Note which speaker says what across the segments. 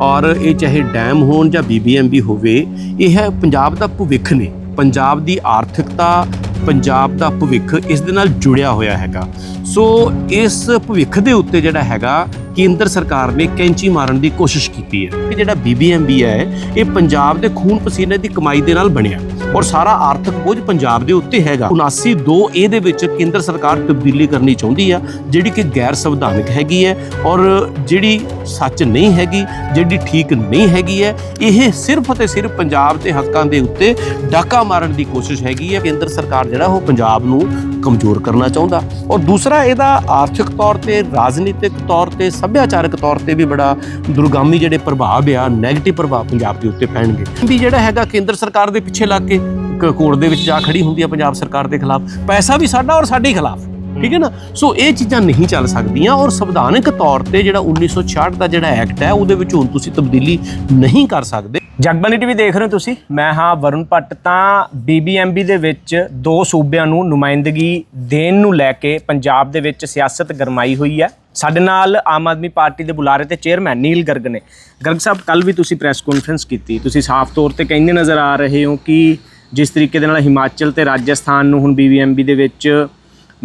Speaker 1: ਔਰ ਇਹ ਚਾਹੇ ਡੈਮ ਹੋਣ ਜਾਂ ਬੀਬੀਐਮਬੀ ਹੋਵੇ, ਇਹ ਹੈ ਪੰਜਾਬ ਦਾ ਭਵਿੱਖ ਨੇ। ਪੰਜਾਬ ਦੀ ਆਰਥਿਕਤਾ, ਪੰਜਾਬ ਦਾ ਭਵਿੱਖ ਇਸ ਦੇ ਨਾਲ ਜੁੜਿਆ ਹੋਇਆ ਹੈਗਾ। ਸੋ ਇਸ ਭਵਿੱਖ ਦੇ ਉੱਤੇ ਜਿਹੜਾ ਹੈਗਾ, ਕੇਂਦਰ ਸਰਕਾਰ ਨੇ ਕੈਂਚੀ ਮਾਰਨ ਦੀ ਕੋਸ਼ਿਸ਼ ਕੀਤੀ ਹੈ। ਕਿ ਜਿਹੜਾ ਬੀਬੀਐਮਬੀ ਹੈ, ਇਹ ਪੰਜਾਬ ਦੇ ਖੂਨ ਪਸੀਨੇ ਦੀ ਕਮਾਈ ਦੇ ਨਾਲ ਬਣਿਆ। ਔਰ ਸਾਰਾ ਆਰਥਿਕ ਬੋਝ ਪੰਜਾਬ ਦੇ ਉੱਤੇ ਹੈਗਾ। 79 ਏ ਦੇ ਵਿੱਚ ਕੇਂਦਰ ਸਰਕਾਰ ਤਬਦੀਲੀ ਕਰਨੀ ਚਾਹੁੰਦੀ ਆ, ਜਿਹੜੀ ਕਿ ਗੈਰ ਸੰਵਿਧਾਨਕ ਹੈਗੀ ਹੈ ਔਰ ਜਿਹੜੀ ਸੱਚ ਨਹੀਂ ਹੈਗੀ, ਜਿਹੜੀ ਠੀਕ ਨਹੀਂ ਹੈਗੀ ਹੈ, ਇਹ ਸਿਰਫ ਅਤੇ ਸਿਰਫ ਪੰਜਾਬ ਦੇ ਹੱਕਾਂ ਦੇ ਉੱਤੇ ਡਾਕਾ ਮਾਰਨ ਦੀ ਕੋਸ਼ਿਸ਼ ਹੈਗੀ ਹੈ। ਕੇਂਦਰ ਸਰਕਾਰ ਜਿਹੜਾ ਉਹ ਪੰਜਾਬ ਨੂੰ ਕਮਜ਼ੋਰ ਕਰਨਾ ਚਾਹੁੰਦਾ। ਔਰ ਦੂਸਰਾ, ਇਹਦਾ ਆਰਥਿਕ ਤੌਰ ਤੇ, ਰਾਜਨੀਤਿਕ ਤੌਰ ਤੇ, ਸੱਭਿਆਚਾਰਕ ਤੌਰ ਤੇ ਵੀ ਬੜਾ ਦੁਰਗਾਮੀ ਜਿਹੜੇ ਪ੍ਰਭਾਵ ਆ ਨੈਗੇਟਿਵ ਪ੍ਰਭਾਵ ਪੰਜਾਬ ਦੇ ਉੱਤੇ ਪੈਣਗੇ। ਵੀ ਜਿਹੜਾ ਹੈਗਾ ਕੇਂਦਰ ਸਰਕਾਰ ਦੇ ਪਿੱਛੇ ਲੱਗ ਕੇ ਕ- ਕੋਰਟ ਦੇ ਵਿੱਚ ਜਾ ਖੜੀ ਹੁੰਦੀ ਆ ਪੰਜਾਬ ਸਰਕਾਰ ਦੇ ਖਿਲਾਫ। ਪੈਸਾ ਵੀ ਸਾਡਾ ਔਰ ਸਾਡੇ ਹੀ ਖਿਲਾਫ। ਠੀਕ ਹੈ ਨਾ? ਸੋ ਇਹ ਚੀਜ਼ਾਂ ਨਹੀਂ ਚੱਲ ਸਕਦੀਆਂ ਔਰ ਸੰਵਿਧਾਨਕ ਤੌਰ ਤੇ ਜਿਹੜਾ 1966 ਦਾ ਜਿਹੜਾ ਐਕਟ ਹੈ, ਉਹਦੇ ਵਿੱਚ ਹੁਣ ਤੁਸੀਂ ਤਬਦੀਲੀ ਨਹੀਂ ਕਰ ਸਕਦੇ।
Speaker 2: ਜਗਬਾਨੀ ਟੀਵੀ ਦੇਖ ਰਹੇ ਹੋ ਤੁਸੀਂ? ਮੈਂ ਹਾਂ ਵਰੁਣ ਭੱਟ। ਤਾਂ ਬੀਬੀਐਮਬੀ ਦੇ ਵਿੱਚ ਦੋ ਸੂਬਿਆਂ ਨੂੰ ਨੁਮਾਇੰਦਗੀ ਦੇਣ ਨੂੰ ਲੈ ਕੇ ਪੰਜਾਬ ਦੇ ਵਿੱਚ ਸਿਆਸਤ ਗਰਮਾਈ ਹੋਈ ਹੈ। ਸਾਡੇ ਨਾਲ ਆਮ ਆਦਮੀ ਪਾਰਟੀ ਦੇ ਬੁਲਾਰੇ ਤੇ ਚੇਅਰਮੈਨ ਨੀਲ ਗਰਗ ਨੇ। ਗਰਗ ਸਾਹਿਬ ਕੱਲ ਵੀ ਤੁਸੀਂ ਪ੍ਰੈਸ ਕਾਨਫਰੰਸ ਕੀਤੀ। ਤੁਸੀਂ ਸਾਫ਼ ਤੌਰ ਤੇ ਕਹਿੰਦੇ ਨਜ਼ਰ ਆ ਰਹੇ ਹੋ ਕਿ ਜਿਸ ਤਰੀਕੇ ਦੇ ਨਾਲ ਹਿਮਾਚਲ ਤੇ ਰਾਜਸਥਾਨ ਨੂੰ ਹੁਣ ਬੀਬੀਐਮਬੀ ਦੇ ਵਿੱਚ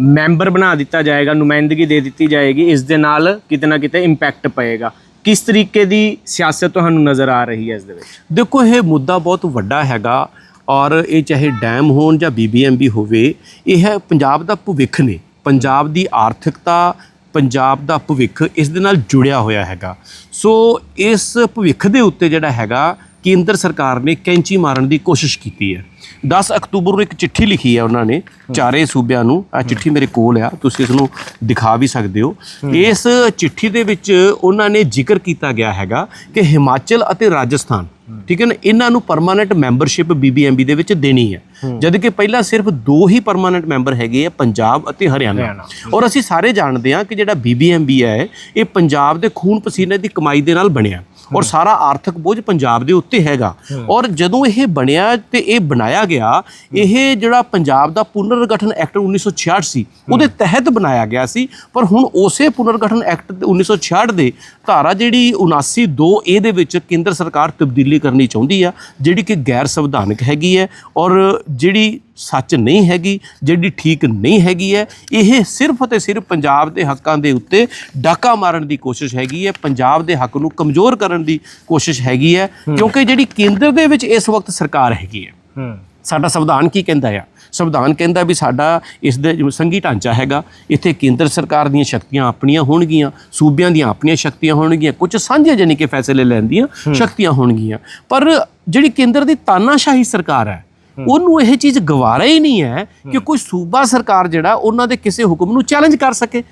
Speaker 2: ਮੈਂਬਰ ਬਣਾ ਦਿੱਤਾ ਜਾਏਗਾ, ਨੁਮਾਇੰਦਗੀ ਦੇ ਦਿੱਤੀ ਜਾਏਗੀ, ਇਸ ਦੇ ਨਾਲ ਕਿਤੇ ਨਾ ਕਿਤੇ ਇੰਪੈਕਟ ਪਏਗਾ। ਕਿਸ ਤਰੀਕੇ ਦੀ ਸਿਆਸਤ ਤੁਹਾਨੂੰ ਨਜ਼ਰ ਆ ਰਹੀ ਹੈ ਇਸ ਦੇ ਵਿੱਚ?
Speaker 1: ਦੇਖੋ, ਇਹ ਮੁੱਦਾ ਬਹੁਤ ਵੱਡਾ ਹੈਗਾ ਔਰ ਇਹ ਚਾਹੇ ਡੈਮ ਹੋਣ ਜਾਂ ਬੀਬੀਐਮਬੀ ਹੋਵੇ, ਇਹ ਹੈ ਪੰਜਾਬ ਦਾ ਭਵਿੱਖ ਨੇ। ਪੰਜਾਬ ਦੀ ਆਰਥਿਕਤਾ, ਪੰਜਾਬ ਦਾ ਭਵਿੱਖ ਇਸ ਦੇ ਨਾਲ ਜੁੜਿਆ ਹੋਇਆ ਹੈਗਾ। ਸੋ ਇਸ ਭਵਿੱਖ ਦੇ ਉੱਤੇ ਜਿਹੜਾ ਹੈਗਾ, ਕੇਂਦਰ ਸਰਕਾਰ ਨੇ ਕੈਂਚੀ ਮਾਰਨ ਦੀ ਕੋਸ਼ਿਸ਼ ਕੀਤੀ ਹੈ। 10 ਅਕਤੂਬਰ ਨੂੰ ਇੱਕ ਚਿੱਠੀ ਲਿਖੀ ਹੈ ਉਹਨਾਂ ਨੇ ਚਾਰੇ ਸੂਬਿਆਂ ਨੂੰ ਆ ਚਿੱਠੀ ਮੇਰੇ ਕੋਲ ਆ ਤੁਸੀਂ ਇਸ ਨੂੰ ਦਿਖਾ ਵੀ ਸਕਦੇ ਹੋ। ਇਸ ਚਿੱਠੀ ਦੇ ਵਿੱਚ ਉਹਨਾਂ ਨੇ ਜ਼ਿਕਰ ਕੀਤਾ ਗਿਆ ਹੈਗਾ ਕਿ ਹਿਮਾਚਲ ਅਤੇ ਰਾਜਸਥਾਨ ਠੀਕ ਹੈ ਨਾ ਇਹਨਾਂ ਨੂੰ ਪਰਮਾਨੈਂਟ ਮੈਂਬਰਸ਼ਿਪ ਬੀਬੀਐਮਬੀ ਦੇ ਵਿੱਚ ਦੇਣੀ ਹੈ। ਜਦ ਕਿ ਪਹਿਲਾਂ ਸਿਰਫ ਦੋ ਹੀ ਪਰਮਾਨੈਂਟ ਮੈਂਬਰ ਹੈਗੇ ਆ ਪੰਜਾਬ ਅਤੇ ਹਰਿਆਣਾ। ਔਰ ਅਸੀਂ ਸਾਰੇ ਜਾਣਦੇ ਹਾਂ ਕਿ ਜਿਹੜਾ ਬੀਬੀਐਮਬੀ ਹੈ ਇਹ ਪੰਜਾਬ ਦੇ ਖੂਨ ਪਸੀਨੇ ਦੀ ਕਮਾਈ ਦੇ ਨਾਲ ਬਣਿਆ। ਔਰ ਸਾਰਾ ਆਰਥਿਕ ਬੋਝ ਪੰਜਾਬ ਦੇ ਉੱਤੇ ਹੈਗਾ। ਔਰ ਜਦੋਂ ਇਹ ਬਣਿਆ ਤੇ ਇਹ ਬਣਾਇਆ ਗਿਆ ਇਹ ਜਿਹੜਾ ਪੰਜਾਬ ਦਾ ਪੁਨਰਗਠਨ ਐਕਟ 1966 ਸੀ ਉਹਦੇ ਤਹਿਤ ਬਣਾਇਆ ਗਿਆ ਸੀ ਪਰ ਹੁਣ ਉਸੇ ਪੁਨਰਗਠਨ ਐਕਟ 1966 ਦੇ ਧਾਰਾ ਜਿਹੜੀ 79 2 ਏ ਦੇ ਵਿੱਚ ਕੇਂਦਰ ਸਰਕਾਰ ਤਬਦੀਲੀ ਕਰਨੀ ਚਾਹੁੰਦੀ ਆ ਜਿਹੜੀ ਕਿ ਗੈਰ ਸੰਵਿਧਾਨਕ ਹੈਗੀ ਹੈ ਔਰ ਜਿਹੜੀ ਸੱਚ ਨਹੀਂ ਹੈਗੀ ਜਿਹੜੀ ਠੀਕ ਨਹੀਂ ਹੈਗੀ ਹੈ ਇਹ ਸਿਰਫ ਅਤੇ ਸਿਰਫ ਪੰਜਾਬ ਦੇ ਹੱਕਾਂ ਦੇ ਉੱਤੇ ਡਾਕਾ ਮਾਰਨ ਦੀ ਕੋਸ਼ਿਸ਼ ਹੈਗੀ ਹੈ ਪੰਜਾਬ ਦੇ ਹੱਕ ਨੂੰ ਕਮਜ਼ੋਰ ਕਰਨ ਦੀ ਕੋਸ਼ਿਸ਼ ਹੈਗੀ ਹੈ। ਕਿਉਂਕਿ ਜਿਹੜੀ ਕੇਂਦਰ ਦੇ ਵਿੱਚ ਇਸ ਵਕਤ ਸਰਕਾਰ ਹੈਗੀ ਹੈ।
Speaker 2: ਹੂੰ।
Speaker 1: ਸਾਡਾ ਸੰਵਿਧਾਨ ਕੀ ਕਹਿੰਦਾ ਆ? ਸੰਵਿਧਾਨ ਕਹਿੰਦਾ ਵੀ ਸਾਡਾ ਇਸ ਦੇ ਸੰਘੀ ਢਾਂਚਾ ਹੈਗਾ ਇੱਥੇ ਕੇਂਦਰ ਸਰਕਾਰ ਦੀਆਂ ਸ਼ਕਤੀਆਂ ਆਪਣੀਆਂ ਹੋਣਗੀਆਂ ਸੂਬਿਆਂ ਦੀਆਂ ਆਪਣੀਆਂ ਸ਼ਕਤੀਆਂ ਹੋਣਗੀਆਂ ਕੁਝ ਸਾਂਝੀਆਂ ਜਾਨੀ ਕਿ ਫੈਸਲੇ ਲੈਣ ਦੀਆਂ ਸ਼ਕਤੀਆਂ ਹੋਣਗੀਆਂ। ਪਰ ਜਿਹੜੀ ਕੇਂਦਰ ਦੀ ਤਾਨਾਸ਼ਾਹੀ ਸਰਕਾਰ ਹੈ ਉਹਨੂੰ ਇਹ ਚੀਜ਼ ਗਵਾਰਾ ਹੀ ਨਹੀਂ ਹੈ ਕਿ ਕੋਈ ਸੂਬਾ ਸਰਕਾਰ ਜਿਹੜਾ ਉਹਨਾਂ ਦੇ ਕਿਸੇ ਹੁਕਮ ਨੂੰ ਚੈਲੰਜ ਕਰ ਸਕੇ।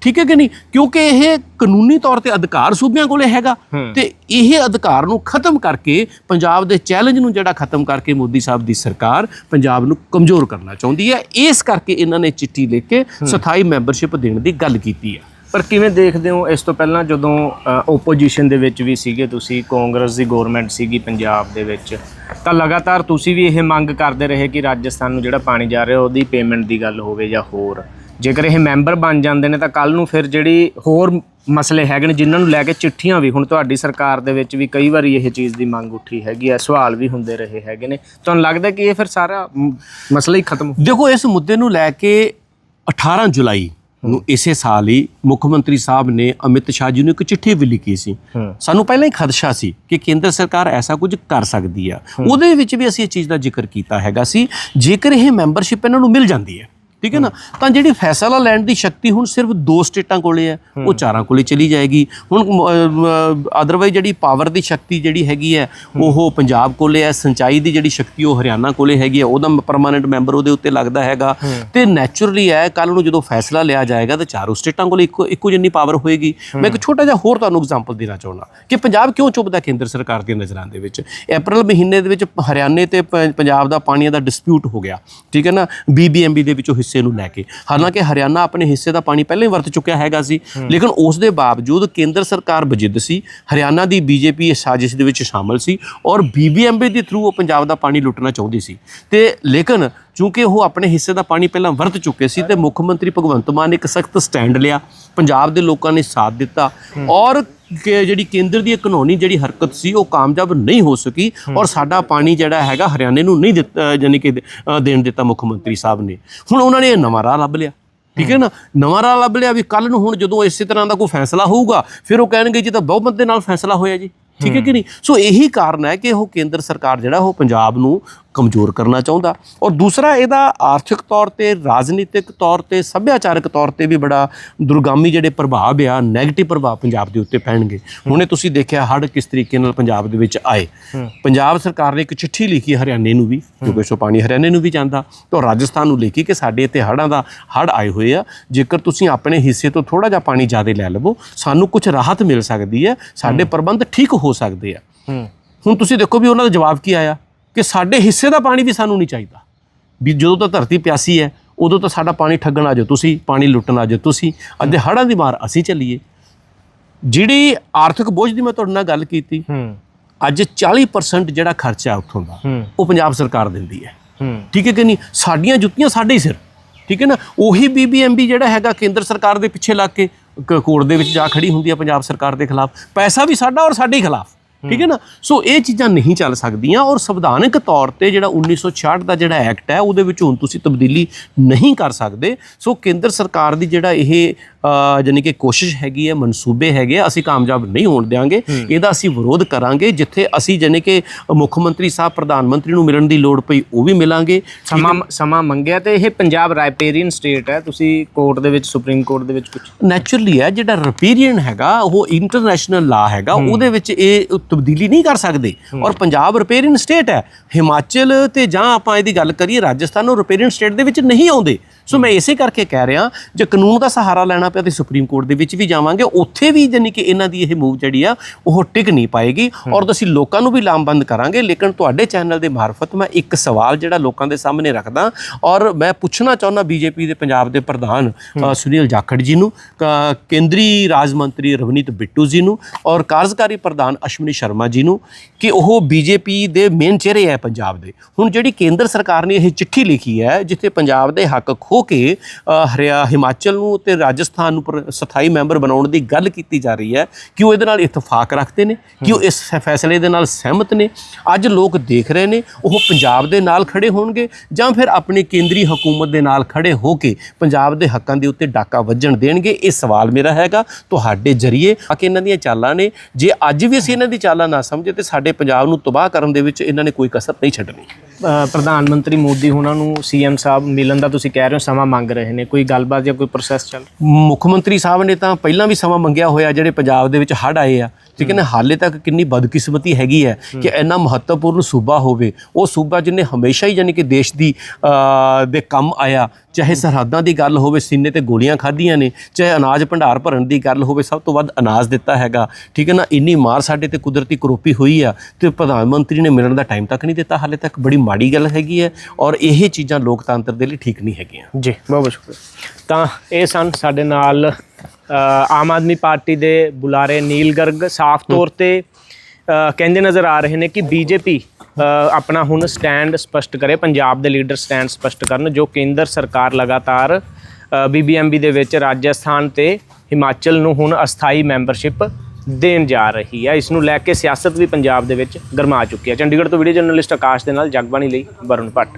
Speaker 1: ਠੀਕ ਹੈ ਕਿ ਨਹੀਂ? ਕਿਉਂਕਿ ਇਹ ਕਾਨੂੰਨੀ ਤੌਰ ਤੇ ਅਧਿਕਾਰ ਸੂਬਿਆਂ ਕੋਲੇ ਹੈਗਾ। ਤੇ ਇਹ ਅਧਿਕਾਰ ਨੂੰ ਖਤਮ ਕਰਕੇ ਪੰਜਾਬ ਦੇ ਚੈਲੰਜ ਨੂੰ ਜਿਹੜਾ ਖਤਮ ਕਰਕੇ ਮੋਦੀ ਸਾਹਿਬ ਦੀ ਸਰਕਾਰ ਪੰਜਾਬ ਨੂੰ ਕਮਜ਼ੋਰ ਕਰਨਾ ਚਾਹੁੰਦੀ ਹੈ। ਇਸ ਕਰਕੇ ਇਹਨਾਂ ਨੇ ਚਿੱਠੀ ਲਿਖ ਕੇ ਸਥਾਈ ਮੈਂਬਰਸ਼ਿਪ ਦੇਣ ਦੀ ਗੱਲ ਕੀਤੀ ਹੈ।
Speaker 2: ਪਰ ਕਿਵੇਂ ਦੇਖਦੇ ਹੋ ਇਸ ਤੋਂ ਪਹਿਲਾਂ ਜਦੋਂ ਓਪੋਜੀਸ਼ਨ ਦੇ ਵਿੱਚ ਵੀ ਸੀਗੇ ਤੁਸੀਂ, ਕਾਂਗਰਸ ਦੀ ਗਵਰਨਮੈਂਟ ਸੀਗੀ ਪੰਜਾਬ ਦੇ ਵਿੱਚ, ਤਾਂ ਲਗਾਤਾਰ ਤੁਸੀਂ ਵੀ ਇਹ ਮੰਗ ਕਰਦੇ ਰਹੇ ਕਿ ਰਾਜਸਥਾਨ ਨੂੰ ਜਿਹੜਾ ਪਾਣੀ ਜਾ ਰਿਹਾ ਉਹਦੀ ਪੇਮੈਂਟ ਦੀ ਗੱਲ ਹੋਵੇ ਜਾਂ ਹੋਰ। ਜੇਕਰ ਇਹ ਮੈਂਬਰ ਬਣ ਜਾਂਦੇ ਨੇ ਤਾਂ ਕੱਲ ਨੂੰ ਫਿਰ ਜਿਹੜੀ ਹੋਰ ਮਸਲੇ ਹੈਗੇ ਨੇ, ਜਿਨ੍ਹਾਂ ਨੂੰ ਲੈ ਕੇ ਚਿੱਠੀਆਂ ਵੀ ਹੁਣ ਤੁਹਾਡੀ ਸਰਕਾਰ ਦੇ ਵਿੱਚ ਵੀ ਕਈ ਵਾਰੀ ਇਹ ਚੀਜ਼ ਦੀ ਮੰਗ ਉੱਠੀ ਹੈਗੀ ਹੈ ਸਵਾਲ ਵੀ ਹੁੰਦੇ ਰਹੇ ਹੈਗੇ ਨੇ। ਤੁਹਾਨੂੰ ਲੱਗਦਾ ਕਿ ਇਹ ਫਿਰ ਸਾਰਾ ਮਸਲਾ ਹੀ ਖਤਮ
Speaker 1: ਦੇਖੋ, ਇਸ ਮੁੱਦੇ ਨੂੰ ਲੈ ਕੇ 18 ਜੁਲਾਈ ਨੂੰ ਇਸੇ ਸਾਲ ਹੀ ਮੁੱਖ ਮੰਤਰੀ ਸਾਹਿਬ ਨੇ ਅਮਿਤ ਸ਼ਾਹ ਜੀ ਨੂੰ ਇੱਕ ਚਿੱਠੀ ਵੀ ਲਿਖੀ ਸੀ। ਸਾਨੂੰ ਪਹਿਲਾਂ ਹੀ ਖਦਸ਼ਾ ਸੀ ਕਿ ਕੇਂਦਰ ਸਰਕਾਰ ਐਸਾ ਕੁਝ ਕਰ ਸਕਦੀ ਆ। ਉਹਦੇ ਵਿੱਚ ਵੀ ਅਸੀਂ ਇਹ ਚੀਜ਼ ਦਾ ਜ਼ਿਕਰ ਕੀਤਾ ਹੈਗਾ ਸੀ। ਜੇਕਰ ਇਹ ਮੈਂਬਰਸ਼ਿਪ ਇਹਨਾਂ ਨੂੰ ਮਿਲ ਜਾਂਦੀ ਹੈ ਠੀਕ ਹੈ ਨਾ? ਤਾਂ ਜਿਹੜੀ ਫੈਸਲਾ ਲੈਣ ਦੀ ਸ਼ਕਤੀ ਹੁਣ ਸਿਰਫ ਦੋ ਸਟੇਟਾਂ ਕੋਲੇ ਹੈ ਉਹ ਚਾਰਾਂ ਕੋਲੇ ਚਲੀ ਜਾਏਗੀ। ਹੁਣ ਅਦਰਵਾਈਜ਼ ਜਿਹੜੀ ਪਾਵਰ ਦੀ ਸ਼ਕਤੀ ਜਿਹੜੀ ਹੈਗੀ ਹੈ ਉਹ ਪੰਜਾਬ ਕੋਲੇ ਹੈ ਸਿੰਚਾਈ ਦੀ ਜਿਹੜੀ ਸ਼ਕਤੀ ਉਹ ਹਰਿਆਣਾ ਕੋਲੇ ਹੈਗੀ ਹੈ ਉਹਦਾ ਪਰਮਾਨੈਂਟ ਮੈਂਬਰ ਉਹਦੇ ਉੱਤੇ ਲੱਗਦਾ ਹੈਗਾ। ਤੇ ਨੈਚੁਰਲੀ ਹੈ ਕੱਲ ਨੂੰ ਜਦੋਂ ਫੈਸਲਾ ਲਿਆ ਜਾਏਗਾ ਤਾਂ ਚਾਰੋਂ ਸਟੇਟਾਂ ਕੋਲੇ ਇੱਕੋ ਇੱਕੋ ਜਿੰਨੀ ਪਾਵਰ ਹੋਏਗੀ। ਮੈਂ ਇੱਕ ਛੋਟਾ ਜਿਹਾ ਹੋਰ ਤੁਹਾਨੂੰ ਐਗਜ਼ਾਮਪਲ ਦੇਣਾ ਚਾਹੁੰਦਾ ਕਿ ਪੰਜਾਬ ਕਿਉਂ ਚੁੱਪਦਾ ਕੇਂਦਰ ਸਰਕਾਰ ਦੀਆਂ ਨਜ਼ਰਾਂ ਦੇ ਵਿੱਚ? ਅਪ੍ਰੈਲ ਮਹੀਨੇ ਦੇ ਵਿੱਚ ਹਰਿਆਣੇ ਤੇ ਪੰਜਾਬ ਦਾ ਪਾਣੀਆਂ ਦਾ ਡਿਸਪਿਊਟ ਹੋ ਗਿਆ। ਠੀਕ ਹੈ ਨਾ? ਬੀਬੀਐਮਬੀ ਦੇ ਵਿੱਚੋਂ ਹਿੱਸੇ ਨੂੰ ਲੈ ਕੇ। ਹਾਲਾਂਕਿ ਹਰਿਆਣਾ ਆਪਣੇ ਹਿੱਸੇ ਦਾ ਪਾਣੀ ਪਹਿਲਾਂ ਹੀ ਵਰਤ ਚੁੱਕਿਆ ਹੈਗਾ ਸੀ ਲੇਕਿਨ ਉਸ ਦੇ ਬਾਵਜੂਦ ਕੇਂਦਰ ਸਰਕਾਰ ਬਜਿੱਦ ਸੀ ਹਰਿਆਣਾ ਦੀ ਬੀਜੇਪੀ ਇਸ ਸਾਜ਼ਿਸ਼ ਦੇ ਵਿੱਚ ਸ਼ਾਮਲ ਸੀ ਔਰ ਬੀਬੀਐਮਬੀ ਦੇ ਥਰੂ ਉਹ ਪੰਜਾਬ ਦਾ ਪਾਣੀ ਲੁੱਟਣਾ ਚਾਹੁੰਦੀ ਸੀ। ਤੇ ਲੇਕਿਨ ਕਿਉਂਕਿ ਉਹ ਆਪਣੇ ਹਿੱਸੇ ਦਾ ਪਾਣੀ ਪਹਿਲਾਂ ਵਰਤ ਚੁੱਕੇ ਸੀ ਤੇ ਮੁੱਖ ਮੰਤਰੀ ਭਗਵੰਤ ਮਾਨ ਨੇ ਇੱਕ ਸਖਤ ਸਟੈਂਡ ਲਿਆ ਪੰਜਾਬ ਦੇ ਲੋਕਾਂ ਨੇ ਸਾਥ ਦਿੱਤਾ ਔਰ ਕਿ ਜਿਹੜੀ ਕੇਂਦਰ ਦੀ ਕਾਨੂੰਨੀ ਜਿਹੜੀ ਹਰਕਤ ਸੀ ਉਹ ਕਾਮਯਾਬ ਨਹੀਂ ਹੋ ਸਕੀ ਔਰ ਸਾਡਾ ਪਾਣੀ ਜਿਹੜਾ ਹੈਗਾ ਹਰਿਆਣੇ ਨੂੰ ਨਹੀਂ ਦਿੱਤਾ ਯਾਨੀ ਕਿ ਦੇਣ ਦਿੱਤਾ ਮੁੱਖ ਮੰਤਰੀ ਸਾਹਿਬ ਨੇ। ਹੁਣ ਉਹਨਾਂ ਨੇ ਇਹ ਨਵਾਂ ਰਾਹ ਲੱਭ ਲਿਆ। ਠੀਕ ਹੈ ਨਾ? ਨਵਾਂ ਰਾਹ ਲੱਭ ਲਿਆ ਵੀ ਕੱਲ ਨੂੰ ਹੁਣ ਜਦੋਂ ਇਸੇ ਤਰ੍ਹਾਂ ਦਾ ਕੋਈ ਫੈਸਲਾ ਹੋਊਗਾ ਫਿਰ ਉਹ ਕਹਿਣਗੇ ਜੀ ਤਾਂ ਬਹੁਮਤ ਦੇ ਨਾਲ ਫੈਸਲਾ ਹੋਇਆ ਜੀ। ਠੀਕ ਹੈ। ਕਿ ਨਹੀਂ? ਸੋ ਇਹੀ ਕਾਰਨ ਹੈ ਕਿ ਉਹ ਕੇਂਦਰ ਸਰਕਾਰ ਜਿਹੜਾ ਉਹ ਪੰਜਾਬ ਨੂੰ ਕਮਜ਼ੋਰ ਕਰਨਾ ਚਾਹੁੰਦਾ। ਔਰ ਦੂਸਰਾ ਇਹਦਾ ਆਰਥਿਕ ਤੌਰ ਤੇ ਰਾਜਨੀਤਿਕ ਤੌਰ ਤੇ ਸੱਭਿਆਚਾਰਕ ਤੌਰ ਤੇ ਵੀ ਬੜਾ ਦੁਰਗਾਮੀ ਜਿਹੜੇ ਪ੍ਰਭਾਵ ਆ ਨੈਗੇਟਿਵ ਪ੍ਰਭਾਵ ਪੰਜਾਬ ਦੇ ਉੱਤੇ ਪੈਣਗੇ। ਹੁਣੇ ਤੁਸੀਂ ਦੇਖਿਆ ਹੜ੍ਹ ਕਿਸ ਤਰੀਕੇ ਨਾਲ ਪੰਜਾਬ ਦੇ ਵਿੱਚ ਆਏ। ਪੰਜਾਬ ਸਰਕਾਰ ਨੇ ਇੱਕ ਚਿੱਠੀ ਲਿਖੀ ਹਰਿਆਣੇ ਨੂੰ ਵੀ ਕਿਉਂਕਿ ਸੋ ਪਾਣੀ ਹਰਿਆਣੇ ਨੂੰ ਵੀ ਜਾਂਦਾ। ਤਾਂ ਰਾਜਸਥਾਨ ਨੂੰ ਲਿਖੀ ਕਿ ਸਾਡੇ ਇੱਥੇ ਹੜ੍ਹਾਂ ਦਾ ਹੜ੍ਹ ਆਏ ਹੋਏ ਆ। ਜੇਕਰ ਤੁਸੀਂ ਆਪਣੇ ਹਿੱਸੇ ਤੋਂ ਥੋੜਾ ਜਿਹਾ ਪਾਣੀ ਜ਼ਿਆਦਾ ਲੈ ਲਵੋ ਸਾਨੂੰ ਕੁਝ ਰਾਹਤ ਮਿਲ ਸਕਦੀ ਹੈ। ਸਾਡੇ ਪ੍ਰਬੰਧ ਠੀਕ ਹੋ ਸਕਦੇ ਆ। ਹੁਣ ਤੁਸੀਂ ਦੇਖੋ ਵੀ ਉਹਨਾਂ ਦਾ ਜਵਾਬ ਕੀ ਆਇਆ? ਕਿ ਸਾਡੇ ਹਿੱਸੇ ਦਾ ਪਾਣੀ ਵੀ ਸਾਨੂੰ ਨਹੀਂ ਚਾਹੀਦਾ। ਵੀ ਜਦੋਂ ਤਾਂ ਧਰਤੀ ਪਿਆਸੀ ਹੈ ਉਦੋਂ ਤਾਂ ਸਾਡਾ ਪਾਣੀ ਠੱਗਣ ਆ ਜਾਓ ਤੁਸੀਂ ਪਾਣੀ ਲੁੱਟਣ ਆ ਜਾਓ ਤੁਸੀਂ ਅੱਜ ਹੜ੍ਹਾਂ ਦੀ ਮਾਰ ਅਸੀਂ ਚੱਲੀਏ। ਜਿਹੜੀ ਆਰਥਿਕ ਬੋਝ ਦੀ ਮੈਂ ਤੁਹਾਡੇ ਨਾਲ ਗੱਲ ਕੀਤੀ ਅੱਜ 40% ਜਿਹੜਾ ਖਰਚਾ ਉੱਥੋਂ ਦਾ ਉਹ ਪੰਜਾਬ ਸਰਕਾਰ ਦਿੰਦੀ ਹੈ। ਠੀਕ ਹੈ ਕਿ ਨਹੀਂ? ਸਾਡੀਆਂ ਜੁੱਤੀਆਂ ਸਾਡੇ ਹੀ ਸਿਰ। ਠੀਕ ਹੈ ਨਾ? ਉਹੀ ਬੀਬੀਐਮਬੀ ਜਿਹੜਾ ਹੈਗਾ ਕੇਂਦਰ ਸਰਕਾਰ ਦੇ ਪਿੱਛੇ ਲੱਗ ਕੇ ਕ- ਕੋਰਟ ਦੇ ਵਿੱਚ ਜਾ ਖੜੀ ਹੁੰਦੀ ਹੈ ਪੰਜਾਬ ਸਰਕਾਰ ਦੇ ਖਿਲਾਫ। ਪੈਸਾ ਵੀ ਸਾਡਾ ਔਰ ਸਾਡੇ ਹੀ ਖਿਲਾਫ। ਠੀਕ ਹੈ ਨਾ? ਸੋ ਇਹ ਚੀਜ਼ਾਂ ਨਹੀਂ ਚੱਲ ਸਕਦੀਆਂ ਔਰ ਸੰਵਿਧਾਨਕ ਤੌਰ ਤੇ ਜਿਹੜਾ 1966 ਦਾ ਜਿਹੜਾ ਐਕਟ ਹੈ ਉਹਦੇ ਵਿੱਚ ਹੁਣ ਤੁਸੀਂ ਤਬਦੀਲੀ ਨਹੀਂ ਕਰ ਸਕਦੇ। ਸੋ ਕੇਂਦਰ ਸਰਕਾਰ ਦੀ ਜਿਹੜਾ ਇਹ ਜਾਣੀ ਕਿ ਕੋਸ਼ਿਸ਼ ਹੈਗੀ ਹੈ ਮਨਸੂਬੇ ਹੈਗੇ ਅਸੀਂ ਕਾਮਯਾਬ ਨਹੀਂ ਹੋਣ ਦਿਆਂਗੇ। ਇਹਦਾ ਅਸੀਂ ਵਿਰੋਧ ਕਰਾਂਗੇ ਜਿੱਥੇ ਅਸੀਂ ਜਾਣੀ ਕਿ ਮੁੱਖ ਮੰਤਰੀ ਸਾਹਿਬ ਪ੍ਰਧਾਨ ਮੰਤਰੀ ਨੂੰ ਮਿਲਣ ਦੀ ਲੋੜ ਪਈ ਉਹ ਵੀ ਮਿਲਾਂਗੇ।
Speaker 2: ਸਮਾਂ ਸਮਾਂ ਮੰਗਿਆ ਤੇ ਇਹ ਪੰਜਾਬ ਰਾਇਪੇਰੀਅਨ ਸਟੇਟ ਹੈ। ਤੁਸੀਂ ਕੋਰਟ ਦੇ ਵਿੱਚ ਸੁਪਰੀਮ ਕੋਰਟ ਦੇ ਵਿੱਚ ਕੁਝ
Speaker 1: ਨੈਚੁਰਲੀ ਹੈ ਜਿਹੜਾ ਰਿਪੀਰੀਅਨ ਹੈਗਾ ਉਹ ਇੰਟਰਨੈਸ਼ਨਲ ਲਾ ਹੈਗਾ ਉਹਦੇ ਵਿੱਚ ਇਹ ਤਬਦੀਲੀ ਨਹੀਂ ਕਰ ਸਕਦੇ। ਔਰ ਪੰਜਾਬ ਰਿਪੀਰੀਅਨ ਸਟੇਟ ਹੈ। ਹਿਮਾਚਲ ਤੇ ਜਾਂ ਆਪਾਂ ਇਹਦੀ ਗੱਲ ਕਰੀਏ ਰਾਜਸਥਾਨ ਉਹ ਰਿਪੀਰੀਅਨ ਸਟੇਟ ਦੇ ਵਿੱਚ ਨਹੀਂ ਆਉਂਦੇ। ਸੋ ਮੈਂ ਇਸੇ ਕਰਕੇ ਕਹਿ ਰਿਹਾ ਜੇ ਕਾਨੂੰਨ ਦਾ ਸਹਾਰਾ ਲੈਣਾ ਪਿਆ ਤੇ ਸੁਪਰੀਮ ਕੋਰਟ ਦੇ ਵਿੱਚ ਵੀ ਜਾਵਾਂਗੇ ਉੱਥੇ ਵੀ ਜਾਨੀ ਕਿ ਇਹਨਾਂ ਦੀ ਇਹ ਮੂਵ ਜਿਹੜੀ ਆ ਉਹ ਟਿਕ ਨਹੀਂ ਪਾਏਗੀ ਔਰ ਅਸੀਂ ਲੋਕਾਂ ਨੂੰ ਵੀ ਲਾਮਬੰਦ ਕਰਾਂਗੇ ਲੇਕਿਨ ਤੁਹਾਡੇ ਚੈਨਲ ਦੇ ਮਾਰਫਤ ਮੈਂ ਇੱਕ ਸਵਾਲ ਜਿਹੜਾ ਲੋਕਾਂ ਦੇ ਸਾਹਮਣੇ ਰੱਖਦਾ ਔਰ ਮੈਂ ਪੁੱਛਣਾ ਚਾਹੁੰਦਾ ਬੀਜੇਪੀ ਦੇ ਪੰਜਾਬ ਦੇ ਪ੍ਰਧਾਨ ਸੁਨੀਲ ਜਾਖੜ ਜੀ ਨੂੰ ਕੇਂਦਰੀ ਰਾਜ ਮੰਤਰੀ ਰਵਨੀਤ ਬਿੱਟੂ ਜੀ ਨੂੰ ਔਰ ਕਾਰਜਕਾਰੀ ਪ੍ਰਧਾਨ ਅਸ਼ਵਨੀ ਸ਼ਰਮਾ ਜੀ ਨੂੰ ਕਿ ਉਹ ਬੀਜੇਪੀ ਦੇ ਮੇਨ ਚਿਹਰੇ ਹੈ ਪੰਜਾਬ ਦੇ। ਹੁਣ ਜਿਹੜੀ ਕੇਂਦਰ ਸਰਕਾਰ ਨੇ ਇਹ ਚਿੱਠੀ ਲਿਖੀ ਹੈ ਜਿੱਥੇ ਪੰਜਾਬ ਦੇ ਹੱਕ ਖੋ ਕੇ ਅ, ਹਰਿਆ ਹਿਮਾਚਲ ਨੂੰ ਤੇ ਰਾਜਸਥਾਨ ਨੂੰ ਸਥਾਈ ਮੈਂਬਰ ਬਣਾਉਣ ਦੀ ਗੱਲ ਕੀਤੀ ਜਾ ਰਹੀ ਹੈ ਕਿ ਉਹ ਇਹਦੇ ਨਾਲ ਇਤਫਾਕ ਰੱਖਦੇ ਨੇ ਕਿ ਉਹ ਇਸ ਫੈਸਲੇ ਦੇ ਨਾਲ ਸਹਿਮਤ ਨੇ ਅੱਜ ਲੋਕ ਦੇਖ ਰਹੇ ਨੇ ਉਹ ਪੰਜਾਬ ਦੇ ਨਾਲ ਖੜੇ ਹੋਣਗੇ ਜਾਂ ਫਿਰ ਆਪਣੀ ਕੇਂਦਰੀ ਹਕੂਮਤ ਦੇ ਨਾਲ ਖੜੇ ਹੋ ਕੇ ਪੰਜਾਬ ਦੇ ਹੱਕਾਂ ਦੇ ਉੱਤੇ ਡਾਕਾ ਵੱਜਣ ਦੇਣਗੇ ਇਹ ਸਵਾਲ ਮੇਰਾ ਹੈਗਾ ਤੁਹਾਡੇ ਜਰੀਏ ਆ ਕਿ ਇਹਨਾਂ ਦੀਆਂ ਚਾਲਾਂ ਨੇ ਜੇ ਅੱਜ ਵੀ ਅਸੀਂ ਇਹਨਾਂ ਦੀ ਚਾਲਾਂ ਨਾ ਸਮਝੇ ਤੇ ਸਾਡੇ ਪੰਜਾਬ ਨੂੰ ਤਬਾਹ ਕਰਨ ਦੇ ਵਿੱਚ ਇਹਨਾਂ ਨੇ ਕੋਈ ਕਸਰ ਨਹੀਂ ਛੱਡਣੀ।
Speaker 2: ਪ੍ਰਧਾਨ ਮੰਤਰੀ ਮੋਦੀ ਉਹਨਾਂ ਨੂੰ ਸੀਐਮ ਸਾਹਿਬ ਮਿਲਣ ਦਾ ਤੁਸੀਂ ਕਹਿ ਰਹੇ ਹੋ, ਸਮਾਂ ਮੰਗ ਰਹੇ ਨੇ। ਕੋਈ ਗੱਲਬਾਤ ਜਾਂ ਕੋਈ ਪ੍ਰੋਸੈਸ ਚੱਲ
Speaker 1: ਮੁੱਖ ਮੰਤਰੀ ਸਾਹਿਬ ਨੇ ਤਾਂ ਪਹਿਲਾਂ ਵੀ ਸਮਾਂ ਮੰਗਿਆ ਹੋਇਆ, ਜਿਹੜੇ ਪੰਜਾਬ ਦੇ ਵਿੱਚ ਹੜ੍ਹ ਆਏ ਆ। ਠੀਕ ਹੈ ਨਾ? ਹਾਲੇ ਤੱਕ ਕਿੰਨੀ ਬਦਕਿਸਮਤੀ ਹੈਗੀ ਹੈ ਕਿ ਇੰਨਾ ਮਹੱਤਵਪੂਰਨ ਸੂਬਾ ਹੋਵੇ ਉਹ ਸੂਬਾ ਜਿਹਨੇ ਹਮੇਸ਼ਾ ਹੀ ਯਾਨੀ ਕਿ ਦੇਸ਼ ਦੀ ਦੇ ਕੰਮ ਆਇਆ ਚਾਹੇ ਸਰਹੱਦਾਂ ਦੀ ਗੱਲ ਹੋਵੇ ਸੀਨੇ ਤੇ ਗੋਲੀਆਂ ਖਾਧੀਆਂ ਨੇ ਚਾਹੇ ਅਨਾਜ ਭੰਡਾਰ ਭਰਨ ਦੀ ਗੱਲ ਹੋਵੇ ਸਭ ਤੋਂ ਵੱਧ ਅਨਾਜ ਦਿੱਤਾ ਹੈਗਾ। ਠੀਕ ਹੈ ਨਾ? ਇੰਨੀ ਮਾਰ ਸਾਡੇ ਤੇ ਕੁਦਰਤੀ ਕਰੋਪੀ ਹੋਈ ਆ ਤੇ ਪ੍ਰਧਾਨ ਮੰਤਰੀ ਨੇ ਮਿਲਣ ਦਾ ਟਾਈਮ ਤੱਕ ਨਹੀਂ ਦਿੱਤਾ ਹਾਲੇ ਤੱਕ ਬੜੀ ਮਾੜੀ ਗੱਲ ਹੈਗੀ ਹੈ ਔਰ ਇਹ ਚੀਜ਼ਾਂ ਲੋਕਤੰਤਰ ਦੇ ਲਈ ਠੀਕ ਨਹੀਂ ਹੈਗੀਆਂ।
Speaker 2: ਜੀ ਬਹੁਤ ਬਹੁਤ ਸ਼ੁਕਰੀਆ। ਤਾਂ ਇਹ ਸਨ ਸਾਡੇ ਨਾਲ ਆਮ ਆਦਮੀ ਪਾਰਟੀ ਦੇ ਬੁਲਾਰੇ ਨੀਲ ਗਰਗ ਸਾਫ਼ ਤੌਰ ਤੇ ਕਹਿੰਦੇ ਨਜ਼ਰ ਆ ਰਹੇ ਨੇ ਕਿ ਬੀਜੇਪੀ ਆਪਣਾ ਹੁਣ ਸਟੈਂਡ ਸਪਸ਼ਟ ਕਰੇ ਪੰਜਾਬ ਦੇ ਲੀਡਰ ਸਟੈਂਡ ਸਪਸ਼ਟ ਕਰਨ ਜੋ ਕੇਂਦਰ ਸਰਕਾਰ ਲਗਾਤਾਰ ਬੀਬੀਐਮਬੀ ਦੇ ਵਿੱਚ ਰਾਜਸਥਾਨ ਤੇ ਹਿਮਾਚਲ ਨੂੰ ਹੁਣ ਅਸਥਾਈ ਮੈਂਬਰਸ਼ਿਪ ਦੇਣ ਜਾ ਰਹੀ ਹੈ। ਇਸ ਨੂੰ ਲੈ ਕੇ ਸਿਆਸਤ ਵੀ ਪੰਜਾਬ ਦੇ ਵਿੱਚ ਗਰਮਾ ਚੁੱਕੀ ਹੈ। ਚੰਡੀਗੜ੍ਹ ਤੋਂ ਵੀਡੀਓ ਜਰਨਲਿਸਟ ਆਕਾਸ਼ ਦੇ ਨਾਲ ਜਗਬਾਣੀ ਲਈ ਵਰੁਣ ਭੱਟ।